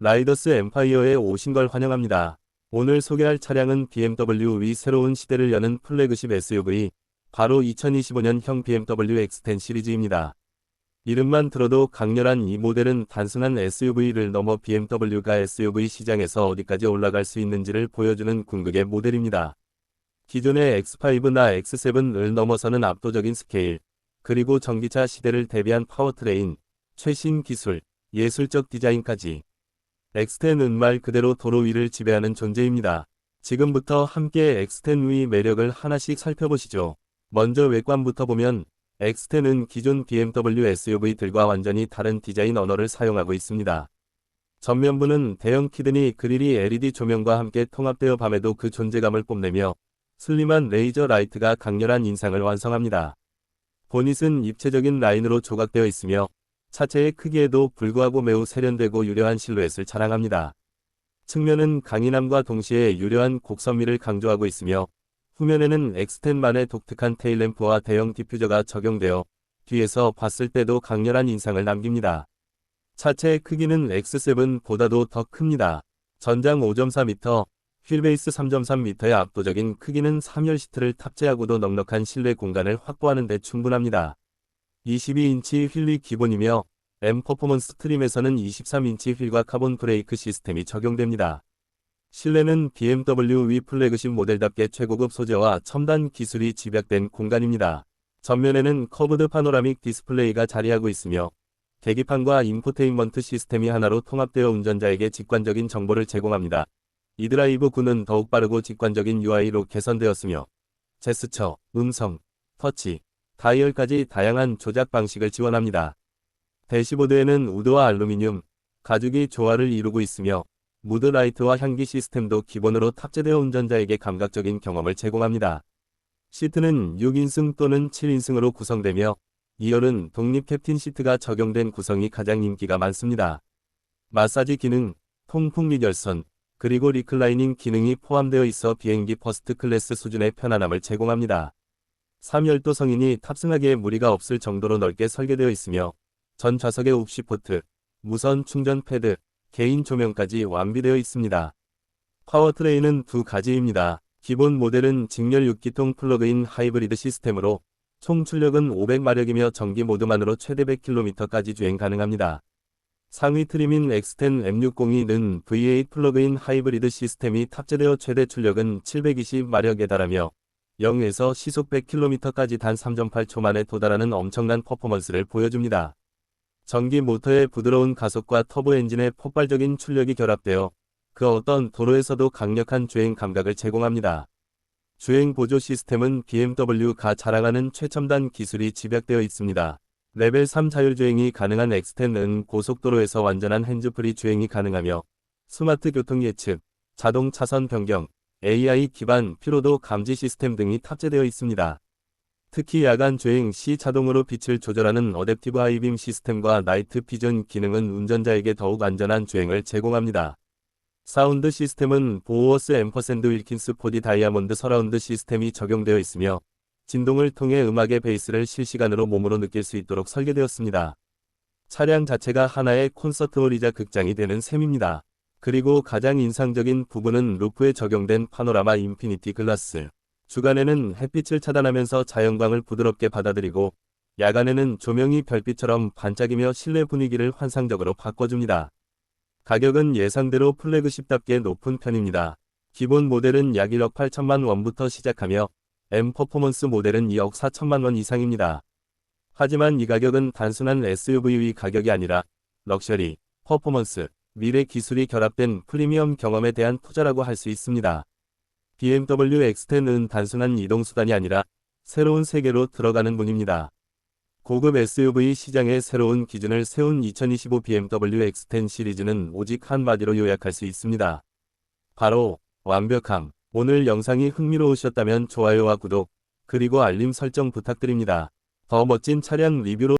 라이더스 엠파이어에 오신 걸 환영합니다. 오늘 소개할 차량은 BMW 위 새로운 시대를 여는 플래그십 SUV, 바로 2025년형 BMW X10 시리즈입니다. 이름만 들어도 강렬한 이 모델은 단순한 SUV를 넘어 BMW가 SUV 시장에서 어디까지 올라갈 수 있는지를 보여주는 궁극의 모델입니다. 기존의 X5나 X7을 넘어서는 압도적인 스케일, 그리고 전기차 시대를 대비한 파워트레인, 최신 기술, 예술적 디자인까지 X10은 말 그대로 도로 위를 지배하는 존재입니다. 지금부터 함께 X10 위 매력을 하나씩 살펴보시죠. 먼저 외관부터 보면 X10은 기존 BMW SUV들과 완전히 다른 디자인 언어를 사용하고 있습니다. 전면부는 대형 키드니 그릴이 LED 조명과 함께 통합되어 밤에도 그 존재감을 뽐내며 슬림한 레이저 라이트가 강렬한 인상을 완성합니다. 보닛은 입체적인 라인으로 조각되어 있으며 차체의 크기에도 불구하고 매우 세련되고 유려한 실루엣을 자랑합니다. 측면은 강인함과 동시에 유려한 곡선미를 강조하고 있으며 후면에는 X10만의 독특한 테일램프와 대형 디퓨저가 적용되어 뒤에서 봤을 때도 강렬한 인상을 남깁니다. 차체의 크기는 X7보다도 더 큽니다. 전장 5.4m, 휠베이스 3.3m의 압도적인 크기는 3열 시트를 탑재하고도 넉넉한 실내 공간을 확보하는 데 충분합니다. 22인치 휠이 기본이며 M 퍼포먼스 트림에서는 23인치 휠과 카본 브레이크 시스템이 적용됩니다. 실내는 BMW 위 플래그십 모델답게 최고급 소재와 첨단 기술이 집약된 공간입니다. 전면에는 커브드 파노라믹 디스플레이가 자리하고 있으며 계기판과 인포테인먼트 시스템이 하나로 통합되어 운전자에게 직관적인 정보를 제공합니다. 이드라이브 9는 더욱 빠르고 직관적인 UI로 개선되었으며 제스처, 음성, 터치, 다이얼까지 다양한 조작 방식을 지원합니다. 대시보드에는 우드와 알루미늄, 가죽이 조화를 이루고 있으며 무드라이트와 향기 시스템도 기본으로 탑재되어 운전자에게 감각적인 경험을 제공합니다. 시트는 6인승 또는 7인승으로 구성되며 2열은 독립 캡틴 시트가 적용된 구성이 가장 인기가 많습니다. 마사지 기능, 통풍 리결선, 그리고 리클라이닝 기능이 포함되어 있어 비행기 퍼스트 클래스 수준의 편안함을 제공합니다. 3열도 성인이 탑승하기에 무리가 없을 정도로 넓게 설계되어 있으며 전 좌석에 옵시 포트, 무선 충전 패드, 개인 조명까지 완비되어 있습니다. 파워트레인은 두 가지입니다. 기본 모델은 직렬 6기통 플러그인 하이브리드 시스템으로 총 출력은 500마력이며 전기 모드만으로 최대 100km까지 주행 가능합니다. 상위 트림인 X10 M602는 V8 플러그인 하이브리드 시스템이 탑재되어 최대 출력은 720마력에 달하며 0에서 시속 100km까지 단 3.8초 만에 도달하는 엄청난 퍼포먼스를 보여줍니다. 전기 모터의 부드러운 가속과 터보 엔진의 폭발적인 출력이 결합되어 그 어떤 도로에서도 강력한 주행 감각을 제공합니다. 주행 보조 시스템은 BMW가 자랑하는 최첨단 기술이 집약되어 있습니다. 레벨 3 자율주행이 가능한 X10은 고속도로에서 완전한 핸즈프리 주행이 가능하며 스마트 교통 예측, 자동 차선 변경, AI 기반 피로도 감지 시스템 등이 탑재되어 있습니다. 특히 야간 주행 시 자동으로 빛을 조절하는 어댑티브 하이빔 시스템과 나이트 피전 기능은 운전자에게 더욱 안전한 주행을 제공합니다. 사운드 시스템은 보어스 앰퍼샌드 윌킨스 4D 다이아몬드 서라운드 시스템이 적용되어 있으며 진동을 통해 음악의 베이스를 실시간으로 몸으로 느낄 수 있도록 설계되었습니다. 차량 자체가 하나의 콘서트홀이자 극장이 되는 셈입니다. 그리고 가장 인상적인 부분은 루프에 적용된 파노라마 인피니티 글라스. 주간에는 햇빛을 차단하면서 자연광을 부드럽게 받아들이고 야간에는 조명이 별빛처럼 반짝이며 실내 분위기를 환상적으로 바꿔줍니다. 가격은 예상대로 플래그십답게 높은 편입니다. 기본 모델은 약 1억 8천만 원부터 시작하며 M 퍼포먼스 모델은 2억 4천만 원 이상입니다. 하지만 이 가격은 단순한 SUV 가격이 아니라 럭셔리, 퍼포먼스, 미래 기술이 결합된 프리미엄 경험에 대한 투자라고 할 수 있습니다. BMW X10은 단순한 이동수단이 아니라 새로운 세계로 들어가는 문입니다. 고급 SUV 시장의 새로운 기준을 세운 2025 BMW X10 시리즈는 오직 한마디로 요약할 수 있습니다. 바로 완벽함. 오늘 영상이 흥미로우셨다면 좋아요와 구독, 그리고 알림 설정 부탁드립니다. 더 멋진 차량 리뷰로